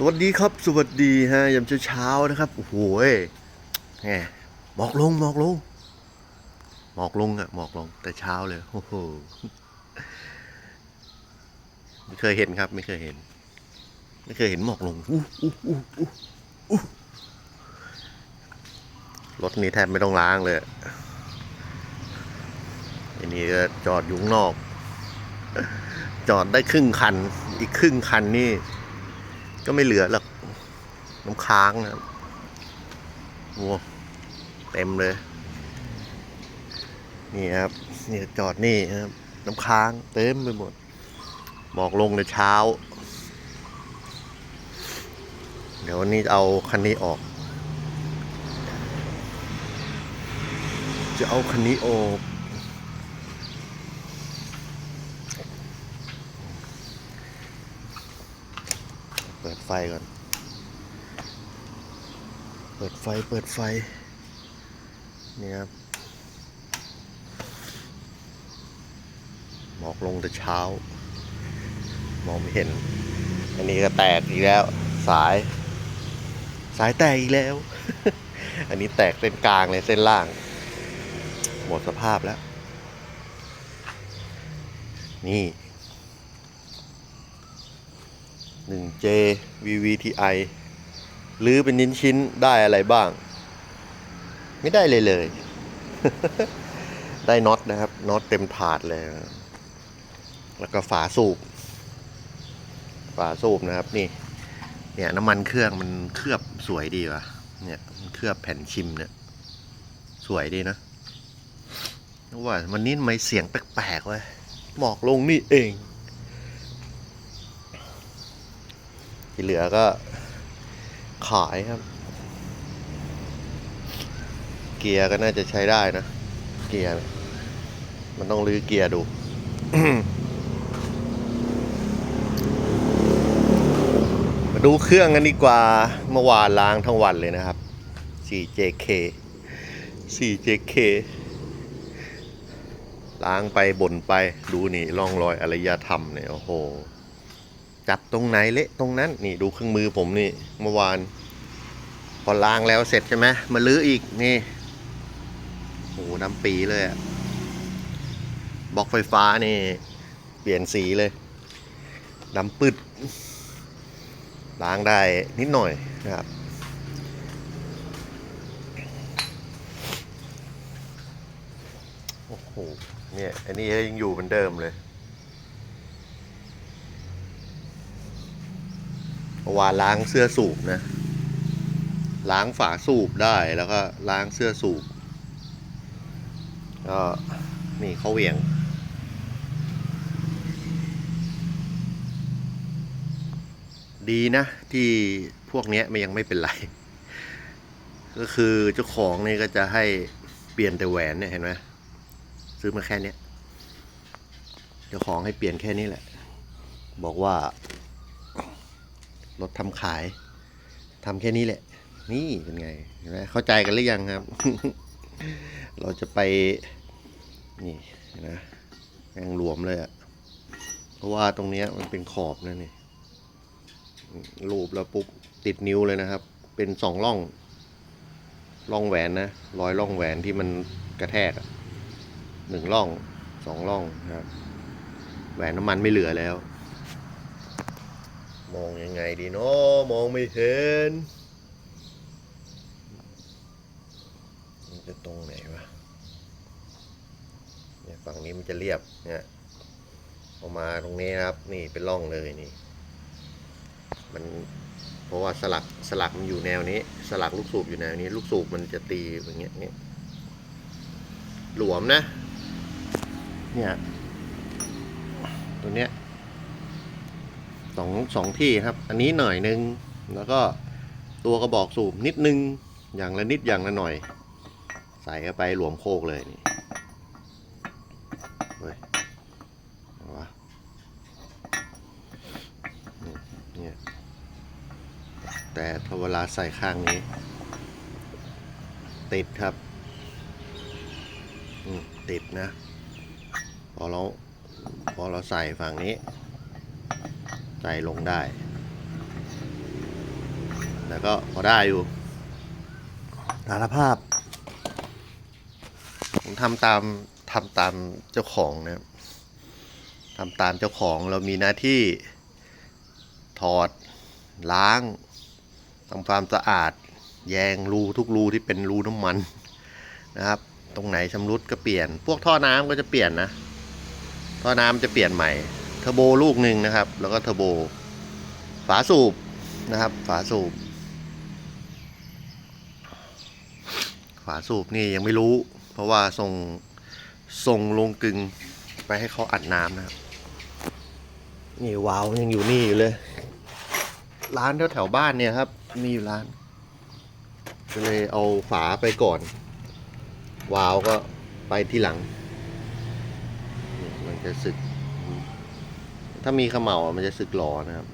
สวัสดีครับ สวัสดีฮะยามเช้าๆนะครับ โอ้โหแหมหมอกลงหมอกลงหมอกลงอะหมอกลงแต่เช้าเลยโอ้โหไม่เคยเห็นครับ ไม่เคยเห็น ไม่เคยเห็นหมอกลงอู้อู้อู้อู้อู้รถนี้แทบไม่ต้องล้างเลยอันนี้ก็จอดอยู่นอก จอดได้ครึ่งคัน อีกครึ่งคันนี่ ก็ไม่เหลือหรอกน้ำค้างนะครับโอ้เต็มเลย นี่ครับ นี่จอดนี่ครับ น้ำค้างเต็มไปหมดหมอกลงในเช้า เดี๋ยววันนี้เอาคันนี้ออก จะเอาคันนี้ออก เปิด ไฟก่อน เปิดไฟ เปิดไฟ นี่ครับ หมอกลงแต่เช้า มองไม่เห็น อันนี้ก็แตกอีกแล้ว สาย สายแตกอีกแล้ว อันนี้แตกเส้นกลางเลยเส้นล่าง หมดสภาพแล้ว นี่ 1J VVTi หรือเป็นชิ้นชิ้นได้อะไรบ้าง ไม่ได้เลยเลย ได้น็อตนะครับน็อตเต็มถาดเลย แล้วก็ฝาสูบ ฝาสูบนะครับนี่ เนี่ยน้ำมันเครื่องมันเคลือบสวยดีว่ะ เนี่ยมันเคลือบแผ่นชิมเนี่ย สวยดีนะว่าวันนี้ทำไมเสียงแปลกๆเว้ยหมอกลงนี่เอง ที่เหลือก็ขายครับ เกียร์ก็น่าจะใช้ได้นะ เกียร์ มันต้องลื้อเกียร์ดูมาดูเครื่องกันดีกว่า เมื่อวานล้างทั้งวันเลยนะครับ 4JK 4JK ล้างไปบ่นไปดูนี่ร่องรอยอารยธรรมเนี่ย โอ้โห จับตรงไหนเละตรงนั้นนี่ดูเครื่องมือผมนี่เมื่อวาน พอล้างแล้วเสร็จใช่ไหมมาลื้ออีกนี่โอ้โหดำปีเลยอะบล็อกไฟฟ้านี่ เปลี่ยนสีเลยดำปึดล้างได้นิดหน่อยนะครับโอ้โหเนี่ยอันนี้ยังอยู่เหมือนเดิมเลย เมื่อ วานล้างเสื้อสูบนะ ล้างฝาสูบได้แล้วก็ล้างเสื้อสูบก็นี่เขาเหวี่ยง ดีนะ ที่พวกเนี้ยมันยังไม่เป็นไร ก็คือเจ้าของนี่ก็จะให้เปลี่ยนแต่แหวนเนี่ยเห็นไหมซื้อมาแค่เนี้ยเจ้าของให้เปลี่ยนแค่นี้แหละ บอกว่า รถทำขายทำแค่นี้แหละ นี่เป็นไงเห็นไหมเข้าใจกันหรือยังครับ เราจะไปนี่นะแม่งหลวมเลยอะเพราะว่าตรงเนี้ยมันเป็นขอบนะนี่รูปแล้วปุ๊บติดนิ้วเลยนะครับ เป็นสองร่องร่องแหวนนะรอยร่องแหวนที่มันกระแทกหนึ่งร่องสองร่องนะครับ แหวนน้ำมันไม่เหลือแล้ว มองยังไงดีเนาะมองไม่เห็นมันจะตรงไหนวะเนี่ยฝั่งนี้มันจะเรียบเนี่ยออกมาตรงนี้นะครับ นี่เป็นร่องเลยนี่ มันเพราะว่าสลักสลักมันอยู่แนวนี้ สลักลูกสูบอยู่แนวนี้ ลูกสูบมันจะตีอย่างเงี้ยนี่หลวมนะ เนี่ย ตัวเนี้ย สองสองที่ครับ อันนี้หน่อยนึง แล้วก็ตัวกระบอกสูบนิดนึง อย่างละนิดอย่างละหน่อย ใส่เข้าไปหลวมโคกเลยนี่เฮ้ยเอาวะนี่เนี่ยแต่ถ้าเวลาใส่ข้างนี้ ติดครับติดนะ พอเราพอเราใส่ฝั่งนี้ ใส่ลงได้แต่ก็พอได้อยู่สารภาพ ผมทำตามทำตามเจ้าของนะครับทำตามเจ้าของเรามีหน้าที่ถอดล้างทำความสะอาด แยงรูทุกรูที่เป็นรูน้ำมันนะครับ ตรงไหนชำรุดก็เปลี่ยน พวกท่อน้ำก็จะเปลี่ยนนะ ท่อน้ำจะเปลี่ยนใหม่ เทอร์โบลูกหนึ่งนะครับ แล้วก็เทอร์โบ ฝาสูบนะครับ ฝาสูบ ฝาสูบนี่ยังไม่รู้ เพราะว่าส่งส่งลงกึงไปให้เขาอัดน้ำนะครับ นี่วาวยังอยู่นี่อยู่เลย ร้านแถวแถวบ้านเนี่ยครับ มีอยู่ร้าน ก็เลยเอาฝาไปก่อน วาวก็ไปที่หลัง มันจะสึก ถ้ามีเขมเหลามันจะสึกหลอนะครับ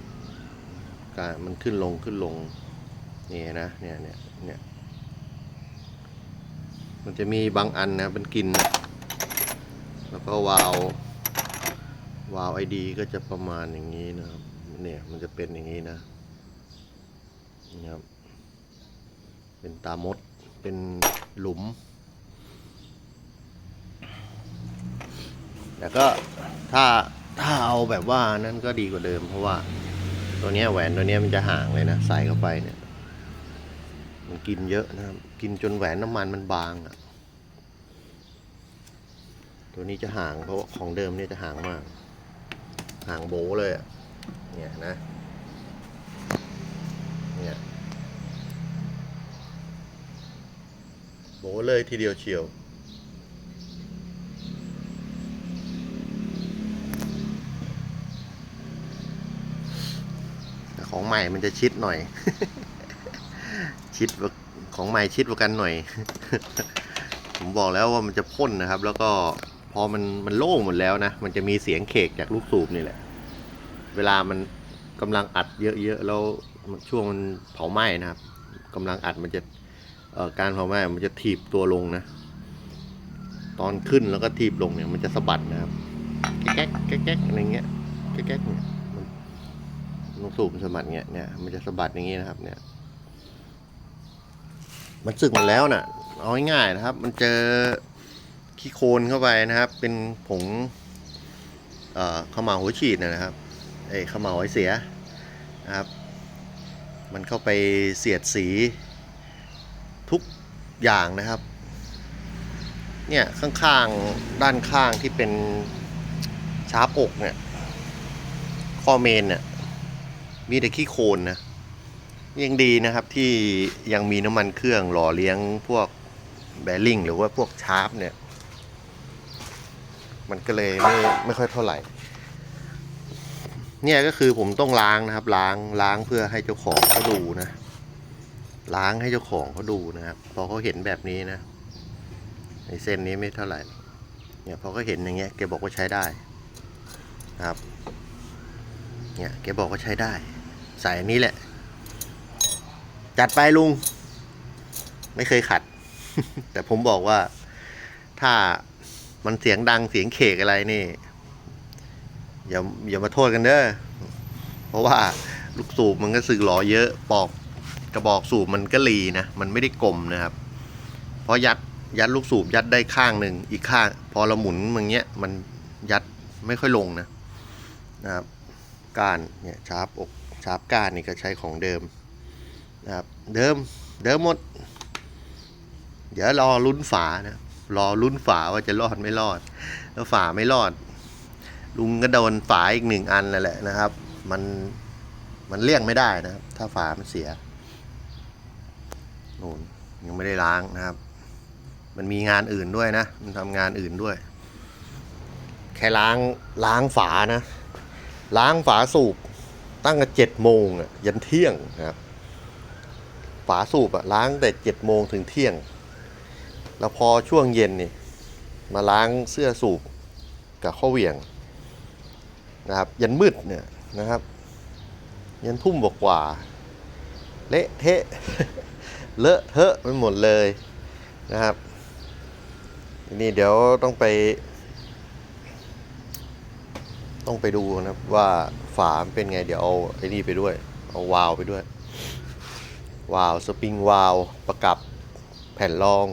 การมันขึ้นลงขึ้นลงนี่นะเนี่ยเนี่ยเนี่ยมันจะมีบางอันนะมันกิน แล้วก็วาลววาล์วไอดีก็จะประมาณอย่างนี้นะครับเนี่ยมันจะเป็นอย่างนี้นะนี่ครับเป็นตามดเป็นหลุม แต่ก็ถ้า ถ้าเอาแบบว่านั่นก็ดีกว่าเดิม เพราะว่า ตัวเนี้ยแหวนตัวเนี้ยมันจะห่างเลยนะใส่เข้าไปเนี่ย มันกินเยอะนะครับ กินจนแหวนน้ำมันมันบางอะ่ะ ตัวนี้จะห่างเพราะว่าของเดิมเนี่ยจะห่างมาก ห่างโบเลยอะเนี่ยนะเนี่ยโบเลยทีเดียวเชียว ของใหม่มันจะชิดหน่อย ชิดของใหม่ชิดกว่ากันหน่อย ผมบอกแล้วว่ามันจะพ่นนะครับ แล้วก็พอมันมันโล่งหมดแล้วนะ มันจะมีเสียงเคกจากลูกสูบนี่แหละ เวลามันกำลังอัดเยอะๆแล้วช่วงมันเผาไหม้นะครับกำลังอัดมันจะการเผาไหม้มันจะถีบตัวลงนะ ตอนขึ้นแล้วก็ถีบลงเนี่ยมันจะสะบัดนะครับ แก๊กแก๊กแก๊กอะไรเงี้ยแก๊กแก๊กเนี่ย ลูกสูบมันสะบัดเงี้ยเนี่ยมันจะสะบัดอย่างงี้นะครับ เนี่ย มันสึกหมดแล้วน่ะ เอาง่ายๆนะครับ มันเจอขี้โคลนเข้าไปนะครับ เป็นผงเอ่อขาวหมาหัวฉีดนะครับไอ้ขาวเหมาไอ้เสียนะครับ มันเข้าไปเสียดสีทุกอย่างนะครับ เนี่ยข้างๆด้านข้างที่เป็นชาร์ปอกเนี่ยข้อเมนเนี่ย มีแต่ขี้โคลนนะยังดีนะครับที่ยังมีน้ำมันเครื่องหล่อเลี้ยงพวกแบริ่งหรือว่าพวกชาร์ปเนี่ย มันก็เลยไม่ไม่ค่อยเท่าไหร่ เนี่ยก็คือผมต้องล้างนะครับ ล้างล้างเพื่อให้เจ้าของเขาดูนะ ล้างให้เจ้าของเขาดูนะครับ พอเขาเห็นแบบนี้นะในเส้นนี้ไม่เท่าไหร่ เนี่ยพอเขาเห็นอย่างเงี้ยแกบอกว่าใช้ได้นะครับ เนี่ยแกบอกว่าใช้ได้ ใส่อันนี้แหละ จัดไปลุง ไม่เคยขัด แต่ผมบอกว่าถ้ามันเสียงดังเสียงเคกอะไรนี่ อย่าอย่ามาโทษกันเด้อเพราะว่าลูกสูบมันก็สึกหลอเยอะปอกกระบอกสูบมันก็รีนะ มันไม่ได้กลมนะครับ เพราะยัดยัดลูกสูบยัดได้ข้างหนึ่งอีกข้าง พอเราหมุนอย่างเงี้ยมันยัดไม่ค่อยลงนะนะครับก้านเนี่ยชาร์ปอก ชาร์ปกานนี่ก็ใช้ของเดิมนะครับเดิมเดิมหมด เดี๋ยวรอลุ้นฝานะรอลุ้นฝาว่าจะรอดไม่รอด แล้วฝาไม่รอด ลุงก็โดนฝาอีกหนึ่งอันนั่นแหละนะครับ มันมันเลี่ยงไม่ได้นะครับ ถ้าฝามันเสียนู่นยังไม่ได้ล้างนะครับ มันมีงานอื่นด้วยนะ มันทำงานอื่นด้วย แค่ล้างล้างฝานะ ล้างฝาสูบ ตั้งแต่เจ็ดโมงอะยันเที่ยงนะครับ ฝาสูบอะล้างแต่เจ็ดโมงถึงเที่ยง แล้วพอช่วงเย็นนี่มาล้างเสื้อสูบกับข้อเหวี่ยงนะครับ ยันมืดเนี่ยนะครับ ยันทุ่มกว่า เละเทะเลอะเทอะไปหมดเลยนะครับนี้เดี๋ยวต้องไป ต้องไปดูนะครับว่าฝามเป็นไงเดี๋ยวเอาไอ้นี่ไปด้วย เอาวาล์วไปด้วย วาล์วสปริงวาล์วประกับแผ่นรอง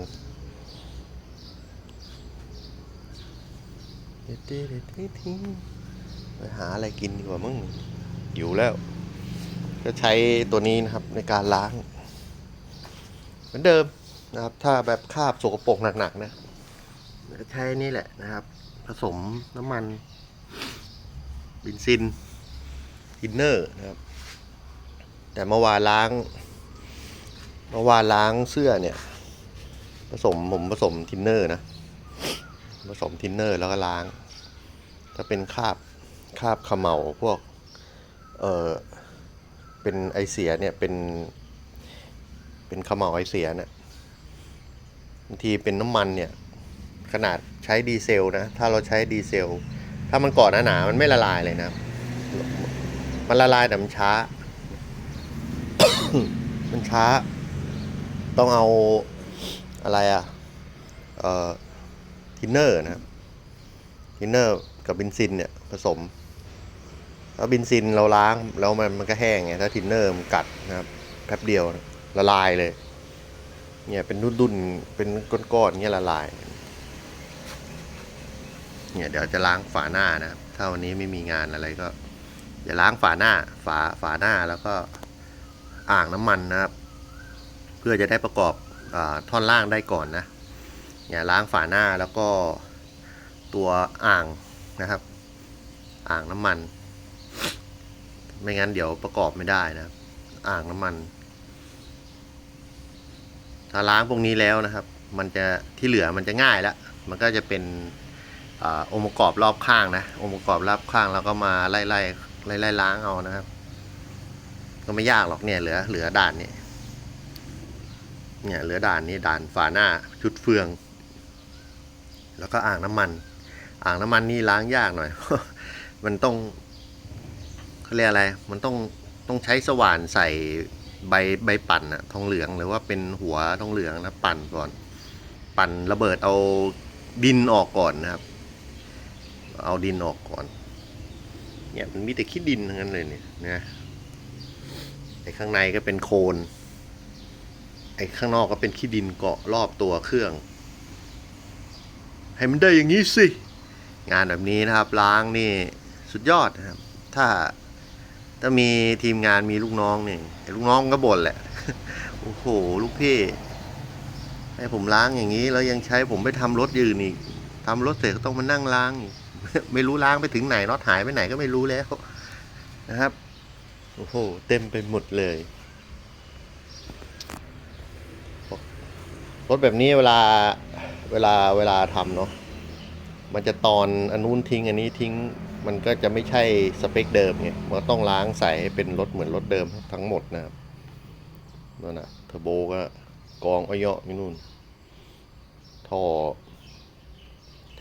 ไปหาอะไรกินดีกว่ามึงหิวแล้ว ก็ใช้ตัวนี้นะครับในการล้าง เหมือนเดิมนะครับ ถ้าแบบคาบสกปรกหนักๆนะก็ใช้นี่แหละนะครับ ผสมน้ำมัน บินซินทินเนอร์นะครับ แต่เมื่อวานล้างเมื่อวานล้างเสื้อเนี่ย ผสมผมผสมทินเนอร์นะ ผสมทินเนอร์แล้วก็ล้างถ้าเป็นคราบคราบเขมเหลาพวก เออเป็นไอเสียเนี่ยเป็น เป็นเขมเหลาไอเสียเนี่ยบางทีเป็นน้ำมันเนี่ย ขนาดใช้ดีเซลนะ ถ้าเราใช้ดีเซล ถ้ามันเก่อนหนาๆมันไม่ละลายเลยนะมันละลายแต่มันช้า มันช้า ต้องเอาอะไรอะเอ่อทินเนอร์นะทินเนอร์กับบินซินเนี่ยผสมแล้วบินซินเราล้างแล้วมันมันก็แห้งไงถ้าทินเนอร์มันกัดนะครับแป๊บเดียวละลายเลย เนี่ยเป็นดุนๆเป็นก้อนๆเนี่ยละลาย เนี่ยเดี๋ยวจะล้างฝาหน้านะครับ ถ้าวันนี้ไม่มีงานอะไรก็อย่าล้างฝาหน้า ฝาฝาหน้าแล้วก็อ่างน้ำมันนะครับ เพื่อจะได้ประกอบอท่อนล่างได้ก่อนนะเนี่ยล้างฝาหน้าแล้วก็ตัวอ่างนะครับ อ่างน้ำมัน ไม่งั้นเดี๋ยวประกอบไม่ได้นะครับ อ่างน้ำมัน ถ้าล้างพวกนี้แล้วนะครับ มันจะที่เหลือมันจะง่ายแล้วมันก็จะเป็น องค์ประกอบรอบข้างนะองค์ประกอบรอบข้างแล้วก็มาไล่ไล่ไล่ไล่ล้างเอานะครับ ก็ไม่ยากหรอกเนี่ยเหลือเหลือด่านนี้เนี่ยเหลือด่านนี้ด่านฝาหน้าชุดเฟือง แล้วก็อ่างน้ำมัน อ่างน้ำมันนี่ล้างยากหน่อย มันต้องเขาเรียกอะไร มันต้องต้องใช้สว่านใส่ใบใบปั่นอะทองเหลืองหรือว่าเป็นหัวทองเหลืองนะปั่นก่อน ปั่นระเบิดเอาดินออกก่อนนะครับ เอาดินออกก่อน เนี่ยมันมีแต่ขี้ดินทั้งนั้นเลยเนี่ยนะไอ้ข้างในก็เป็นโคลนไอ้ข้างนอกก็เป็นขี้ดินเกาะรอบตัวเครื่อง ให้มันได้อย่างนี้สิ งานแบบนี้นะครับล้างนี่สุดยอดนะครับ ถ้าถ้ามีทีมงานมีลูกน้องเนี่ยไอ้ลูกน้องก็บ่นแหละ โอ้โห ลูกพี่ ให้ผมล้างอย่างนี้ แล้วยังใช้ผมไปทำรถยืนอีกทำรถเสร็จก็ต้องมานั่งล้างอีก ไม่รู้ล้างไปถึงไหนน็อตหายไปไหนก็ไม่รู้แล้วนะครับ โอ้โห เต็มไปหมดเลย รถแบบนี้เวลาเวลาเวลาทำเนาะ มันจะตอนอันนู้นทิ้งอันนี้ทิ้ง มันก็จะไม่ใช่สเปคเดิมไง มันก็ต้องล้างใส่ให้เป็นรถเหมือนรถเดิมทั้งหมดนะครับนั่นนะเทอร์โบก็กองอ้อยๆอยู่นู่นท่อ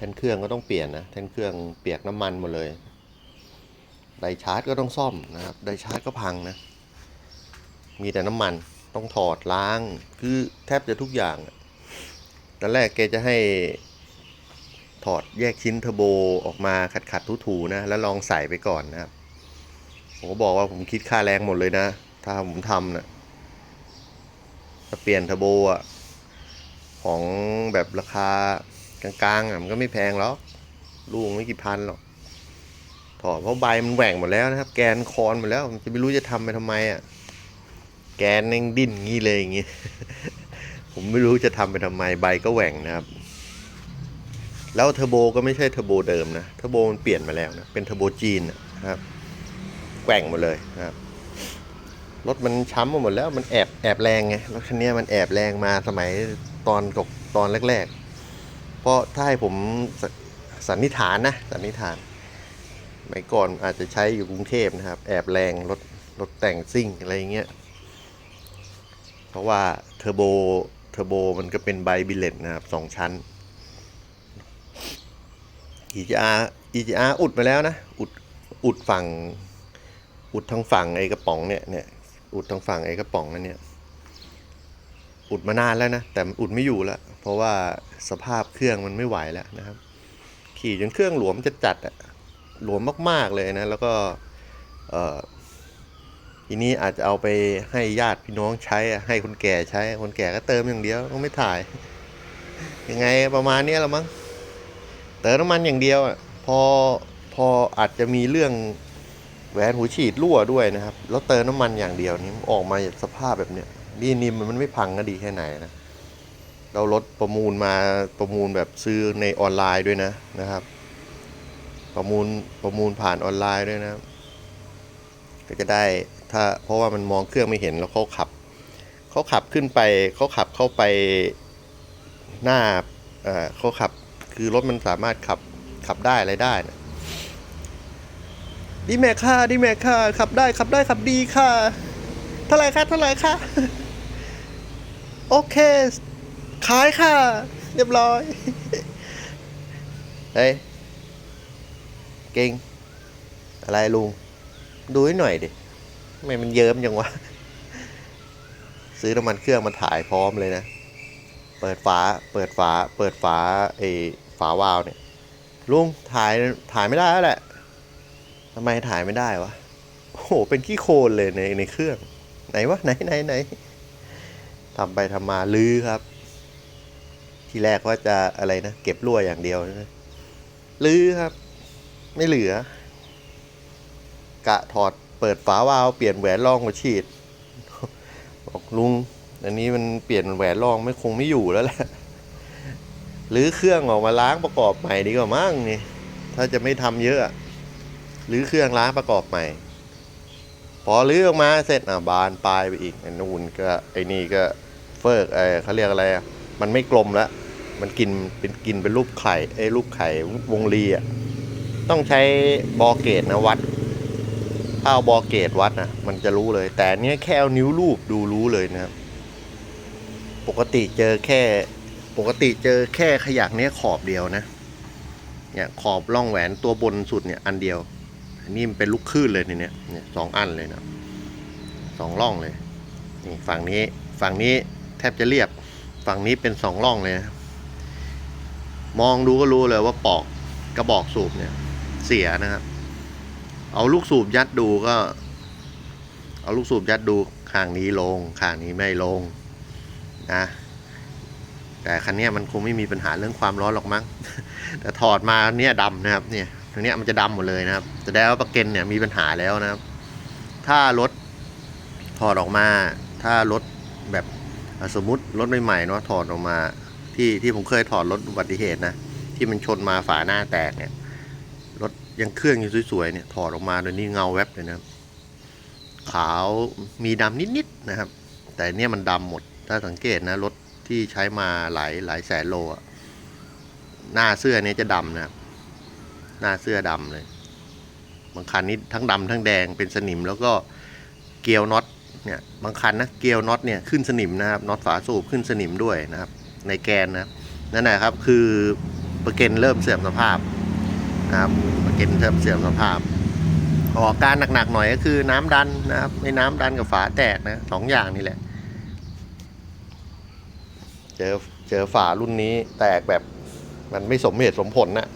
ท่นเครื่องก็ต้องเปลี่ยนนะแท่นเครื่องเปียกน้ำมันหมดเลยไดชาร์จก็ต้องซ่อมนะครับไดชาร์จก็พังนะ มีแต่น้ำมันต้องถอดล้าง คือแทบจะทุกอย่างตอนแรกแกจะให้ถอดแยกชิ้นเทอร์โบออกมาขัดขัดๆถูๆนะ แล้วลองใส่ไปก่อนนะครับผมก็บอกว่าผมคิดค่าแรงหมดเลยนะ ถ้าผมทำนะถ้าเปลี่ยนเทอร์โบอะของแบบราคา กลางๆอะมันก็ไม่แพงหรอกลูกไม่กี่พันหรอกถอดเพราะใบมันแหว่งหมดแล้วนะครับ แกนคอนหมดแล้วมันจะไม่รู้จะทำไปทำไมอะแกนยังดิ้นงี้เลยอย่างงี้ ผมไม่รู้จะทำไปทำไมใบก็แหว่งนะครับ แล้วเทอร์โบก็ไม่ใช่เทอร์โบเดิมนะเทอร์โบมันเปลี่ยนมาแล้วนะเป็นเทอร์โบจีนนะครับแกว่งหมดเลยนะครับรถมันช้ำมาหมดแล้วมันแอบแอบแรงไงรถคันนี้มันแอบแรงมาสมัยตอนกตอนแรกๆ เพราะถ้าให้ผมสสันนิษฐานนะสันนิษฐานสมัยก่อนอาจจะใช้อยู่กรุงเทพนะครับ แอบแรงรถรถแต่งซิ่งอะไรเงี้ยเพราะว่าเทอร์โบเทอร์โบมันก็เป็นไบบิเลตนะครับสองชั้น EGR EGR อุดมาแล้วนะ อุดอุดฝั่ง อุดทางฝั่งไอ้กระป๋องเนี่ยเนี่ยอุดทางฝั่งไอ้กระป๋องนั่นเนี่ยอุดมานานแล้วนะ แต่อุดไม่อยู่แล้ว เพราะว่า สภาพเครื่องมันไม่ไหวแล้วนะครับ ขี่จนเครื่องหลวมจะจัดอะหลวมมากๆเลยนะ แล้วก็เออทีนี้อาจจะเอาไปให้ญาติพี่น้องใช้อะให้คนแก่ใช้ คนแก่ก็เติมอย่างเดียวก็ไม่ถ่าย ยังไงประมาณนี้ละมั้งเติมน้ำมันอย่างเดียวอะพอพออาจจะมีเรื่องแหวนหูฉีดรั่วด้วยนะครับ แล้วเติมน้ำมันอย่างเดียวนี่ออกมาสภาพแบบเนี้ยดีนิมมันไม่พังก็ดีแค่ไหนนะ เรารถประมูลมาประมูลแบบซื้อในออนไลน์ด้วยนะนะครับ ประมูลประมูลผ่านออนไลน์ด้วยนะ ก็จะได้ถ้าเพราะว่ามันมองเครื่องไม่เห็นแล้วเขาขับเขาขับขึ้นไปเขาขับเข้าไปหน้าเออเขาขับคือรถมันสามารถขับขับได้อะไรได้นะดีแม็กค่ะดีแม็กค่ะขับได้ขับได้ขับดีค่ะเท่าไหร่คะเท่าไหร่คะโอเค ขายค่ะ เรียบร้อย เฮ้ย เก่ง อะไรลุง ดูให้หน่อยดิทำไมมันเยิ้มจังวะ ซื้อน้ำมันเครื่องมาถ่ายพร้อมเลยนะ เปิดฝา เปิดฝา เปิดฝาไอ้ฝาวาล์วเนี่ย ลุงถ่าย ถ่ายไม่ได้แล้วแหละทำไมถ่ายไม่ได้วะ โอ้โห เป็นขี้โคลนเลยในในเครื่อง ไหนวะ ไหนไหนไหนทำไปทำมาลือครับ ทีแรกว่าจะอะไรนะ เก็บรั่วอย่างเดียวนะลือครับ ไม่เหลือ กะถอดเปิดฝาวาล์วเปลี่ยนแหวนรองหัวฉีดบอกลุง อันนี้มันเปลี่ยนแหวนรองไม่คงไม่อยู่แล้วแหละหรือเครื่องออกมาล้างประกอบใหม่ดีกว่ามั้งนี่ ถ้าจะไม่ทำเยอะ หรือเครื่องล้างประกอบใหม่ พอลื้อออกมาเสร็จอะบานปลายไปอีกไอ้นู่นก็ไอ้นี่ก็เฟิกไอ้เขาเรียกอะไรอะ มันไม่กลมแล้ว มันกินเป็นกินเป็นรูปไข่ไอ้รูปไข่วงรีอะต้องใช้บอเกตนะวัดถ้าเอาบอเกตวัดนะมันจะรู้เลย แต่เนี้ยแค่เอานิ้วรูปดูรู้เลยนะครับ ปกติเจอแค่ปกติเจอแค่ขยักเนี้ยขอบเดียวนะเนี่ยขอบร่องแหวนตัวบนสุดเนี่ยอันเดียวนนี้มันเป็นลูกคลื่นเลยเนี่ยเนี่ยสองอันเลยนะสองร่องเลยนี่ฝั่งนี้ฝั่งนี้แทบจะเรียบ ฝั่งนี้เป็นสองร่องเลยนะมองดูก็รู้เลยว่าปอกกระบอกสูบเนี่ย เสียนะครับ เอาลูกสูบยัดดูก็ เอาลูกสูบยัดดูข้างนี้ลงข้างนี้ไม่ลงนะแต่คันนี้มันคงไม่มีปัญหาเรื่องความร้อนหรอกมั้ง แต่ถอดมาเนี่ยดำนะครับ เนี่ยตรงนี้มันจะดำหมดเลยนะครับแสดงว่าประเก็นเนี่ยมีปัญหาแล้วนะครับ ถ้ารถถอดออกมา ถ้ารถแบบ สมมุติรถใหม่ๆเนาะถอดออกมาที่ที่ผมเคยถอดรถอุบัติเหตุนะที่มันชนมาฝาหน้าแตกเนี่ยรถยังเครื่องยังสวยๆเนี่ยถอดออกมาโดยนี่เงาแวบเลยนะขาวมีดำนิดๆนะครับ แต่เนี่ยมันดำหมด ถ้าสังเกตนะรถที่ใช้มาหลายหลายแสนโลอะหน้าเสื้อเนี่ยจะดำนะครับหน้าเสื้อดำเลยบางคันนี้ทั้งดำทั้งแดงเป็นสนิมแล้วก็เกียวน็อต เนี่ยบางคันนะเกลียวน็อตเนี่ยขึ้นสนิมนะครับน็อตฝาสูบขึ้นสนิมด้วยนะครับ ในแกนนะนั่นแหละครับคือประเกนเริ่มเสื่อมสภาพนะครับประเกนเริ่มเสื่อมสภาพ ออกอการหนักๆหน่อยก็คือน้ำดันนะครับไม่น้ำดันกับฝาแตกนะสองอย่างนี่แหละ เจอเจอฝารุ่นนี้แตกแบบมันไม่สมเหตุสมผลนะ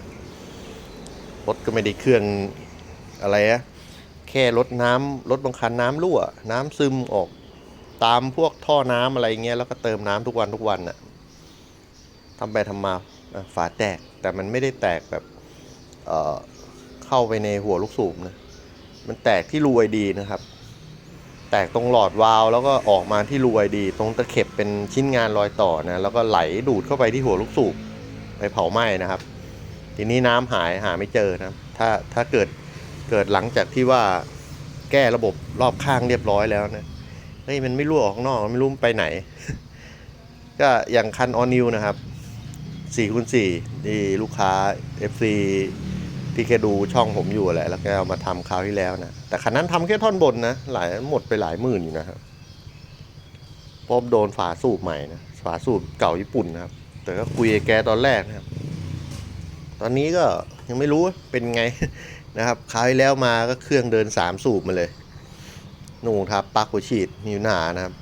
รถก็ไม่ได้เครื่องอะไรอะ ค่รถน้ำรถบางคันน้ำรั่ว น้ำซึมออกตามพวกท่อน้ำอะไรเงี้ยแล้วก็เติมน้ำทุกวันทุกวันน่ะทำไปทำมาฝาแตกแต่มันไม่ได้แตกแบบเเข้าไปในหัวลูกสูบนะมันแตกที่รูไอดีนะครับ แตกตรงหลอดวาล์วแล้วก็ออกมาที่รูไอดี ตรงตะเข็บเป็นชิ้นงานรอยต่อนะแล้วก็ไหลดูดเข้าไปที่หัวลูกสูบไปเผาไหม้นะครับ ทีนี้น้ำหายหาไม่เจอนะถ้าถ้าเกิด เกิดหลังจากที่ว่าแก้ระบบรอบข้างเรียบร้อยแล้วนะเฮ้ยมันไม่รั่วออกข้างนอกไม่รู้มันไปไหน ก็อย่างคันออนิวนะครับ4คูณ4ที่ลูกค้า FC ที่แกดูช่องผมอยู่แหละแล้วแกเอามาทำคราวที่แล้วนะ แต่คันนั้นทำแค่ท่อนบนนะ หลายหมดไปหลายหมื่นอยู่นะครับพราะโดนฝาสูบใหม่นะ ฝาสูบเก่าญี่ปุ่นนะครับ แต่ก็คุยแกตอนแรกนะครับ ตอนนี้ก็ยังไม่รู้เป็นไง นะครับคราวที่แล้วมาก็เครื่องเดินสามสูบมาเลยนู่นครับปักหัวฉีดนิ้วหนานะครับ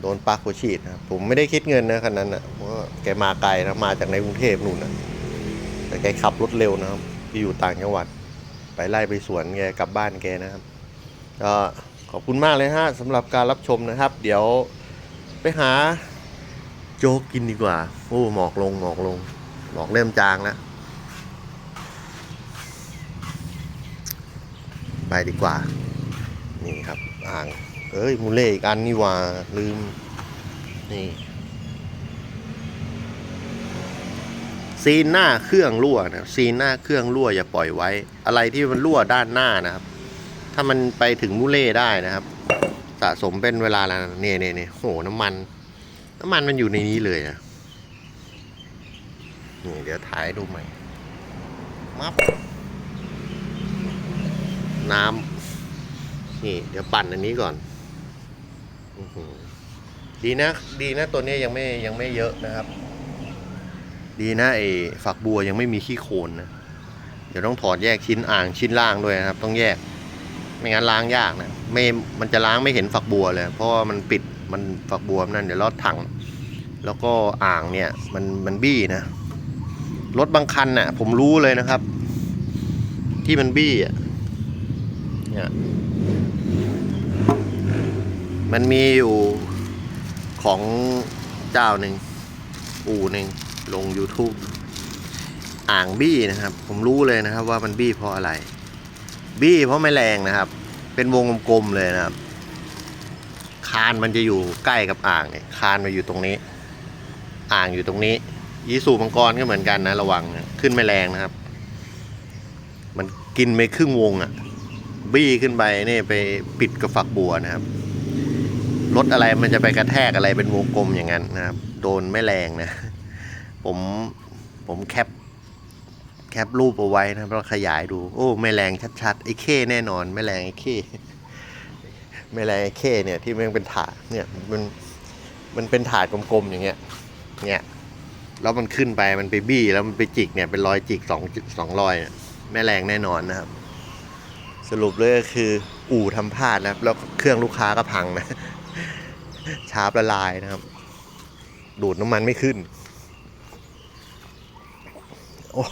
โดนปักหัวฉีดนะผมไม่ได้คิดเงินนะคันนั้นอนะเพราะแกมาไกลนะมาจากในกรุงเทพนู่นนะแต่แกขับรถเร็วนะครับที่อยู่ต่างจังหวัด ไปไล่ไปสวนแกกลับบ้านแกนะครับก็ขอบคุณมากเลยฮะสำหรับการรับชมนะครับ เดี๋ยวไปหาโจ๊กกินดีกว่า โอ้หมอกลงหมอกลงหมอกเริ่มจางแล้ว ไปดีกว่า นี่ครับอ่างเอ้ยมูเล่อีกอันนี่ว่าลืม นี่ซีนหน้าเครื่องรั่วนะซีนหน้าเครื่องรั่วอย่าปล่อยไว้ อะไรที่มันรั่วด้านหน้านะครับ ถ้ามันไปถึงมูเล่ได้นะครับ สะสมเป็นเวลาแล้วเนี่ยเนี่ยเนี่ยโหน้ำมัน น้ำมันมันอยู่ในนี้เลยนะนี่เดี๋ยวถ่ายดูใหม่มับ น้ำนี่ เดี๋ยวปั่นอันนี้ก่อนอดีนะ ดีนะตัวนี้ยังไม่ยังไม่เยอะนะครับ ดีนะไอ้ฝักบัวยังไม่มีขี้โคลนนะ เดี๋ยวต้องถอดแยกชิ้นอ่างชิ้นล่างด้วยนะครับ ต้องแยก ไม่งั้นล้างยากนะไม่มันจะล้างไม่เห็นฝักบัวเลย เพราะว่ามันปิดมันฝักบัวนั่นเดี๋ยวลอดถัง แล้วก็อ่างเนี่ย มันมันบี้นะรถบางคันน่ะ ผมรู้เลยนะครับ ที่มันบี้อะ เนี่ยมันมีอยู่ของเจ้าหนึ่งอู่หนึ่งลง YouTube อ่างบี้นะครับ ผมรู้เลยนะครับว่ามันบี้เพราะอะไร บี้เพราะไม่แรงนะครับ เป็นวงกลมๆเลยนะครับ คานมันจะอยู่ใกล้กับอ่างเนี่ยคานมาอยู่ตรงนี้ อ่างอยู่ตรงนี้ยีสูมังกรก็เหมือนกันนะระวังนะขึ้นไม่แรงนะครับ มันกินไปครึ่งวงอะ่ะ บี้ขึ้นไปนี่ไปปิดกับฝักบัวนะครับรถอะไรมันจะไปกระแทกอะไรเป็นวงกลมอย่างนั้นนะครับ โดนไม่แรงนะ ผมผมแคปแคปรูปเอาไว้นะครับแล้วขยายดู โอ้ไม่แรงชัดๆไอ้เคแน่นอนไม่แรงไอ้เคไม่แรงไอ้เคเนี่ยที่มันเป็นถาดเนี่ยมันมันเป็นถาดกลมๆอย่างเงี้ยเนี่ยแล้วมันขึ้นไปมันไปบี้แล้วมันไปจิกเนี่ยเป็นรอยจิกสองสองรอยเนี่ยไม่แรงแน่นอนนะครับ สรุปเลยก็คืออู่ทำพลาดนะครับ แล้วเครื่องลูกค้าก็พังนะชาร์ปละลายนะครับ ดูดน้ำมันไม่ขึ้น โอ้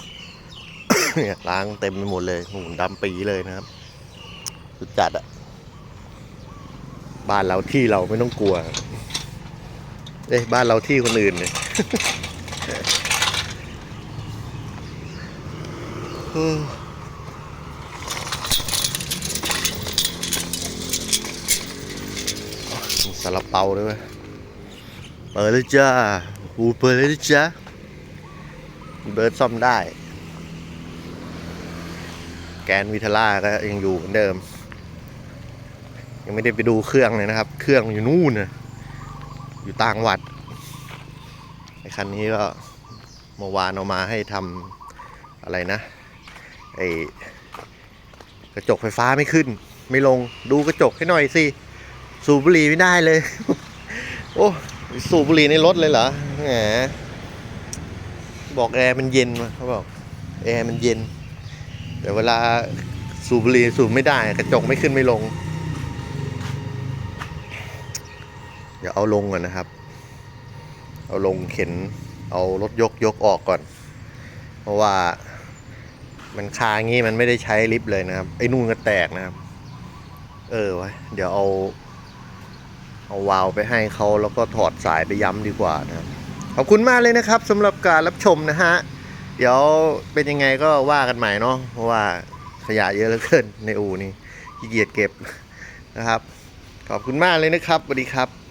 เนี่ยล้างเต็มไปหมดเลยหูดำปีเลยนะครับสุดจัดอะบ้านเราที่เราไม่ต้องกลัว เอ้ยบ้านเราที่คนอื่นเนี่ยออมี ซาลาเปาด้วยเปิดเลยจ้าอูเปิดเลยจ้าเบิร์ดซ่อมได้ แกนวิทาร่าก็ยังอยู่เหมือนเดิม ยังไม่ได้ไปดูเครื่องเลยนะครับ เครื่องอยู่นู่นนะอยู่ต่างวัดไอ้คันนี้ก็เมื่อวานเอามาให้ทำอะไรนะไอ้กระจกไฟฟ้าไม่ขึ้น ไม่ลงดูกระจกให้หน่อยสิ สูบบุหรี่ไม่ได้เลย โอ้สูบบุหรี่ในรถเลยเหรอแหมบอกแอร์มันเย็นมาเขาบอกแอร์มันเย็น แต่เวลาสูบบุหรี่สูบไม่ได้ กระจกไม่ขึ้นไม่ลง เดี๋ยวเอาลงก่อนนะครับ เอาลงเข็น เอารถยกยกออกก่อน เพราะว่ามันคางี้มันไม่ได้ใช้ลิฟต์เลยนะครับ ไอ้นู่นก็แตกนะครับ เออไว้เดี๋ยวเอา เอาวาล์วไปให้เขาแล้วก็ถอดสายไปย้ำดีกว่านะครับขอบคุณมากเลยนะครับสำหรับการรับชมนะฮะ เดี๋ยวเป็นยังไงก็ว่ากันใหม่เนาะเพราะว่าขยะเยอะเหลือเกินในอู่นี่ขี้เกียจเก็บนะครับ ขอบคุณมากเลยนะครับสวัสดีครับ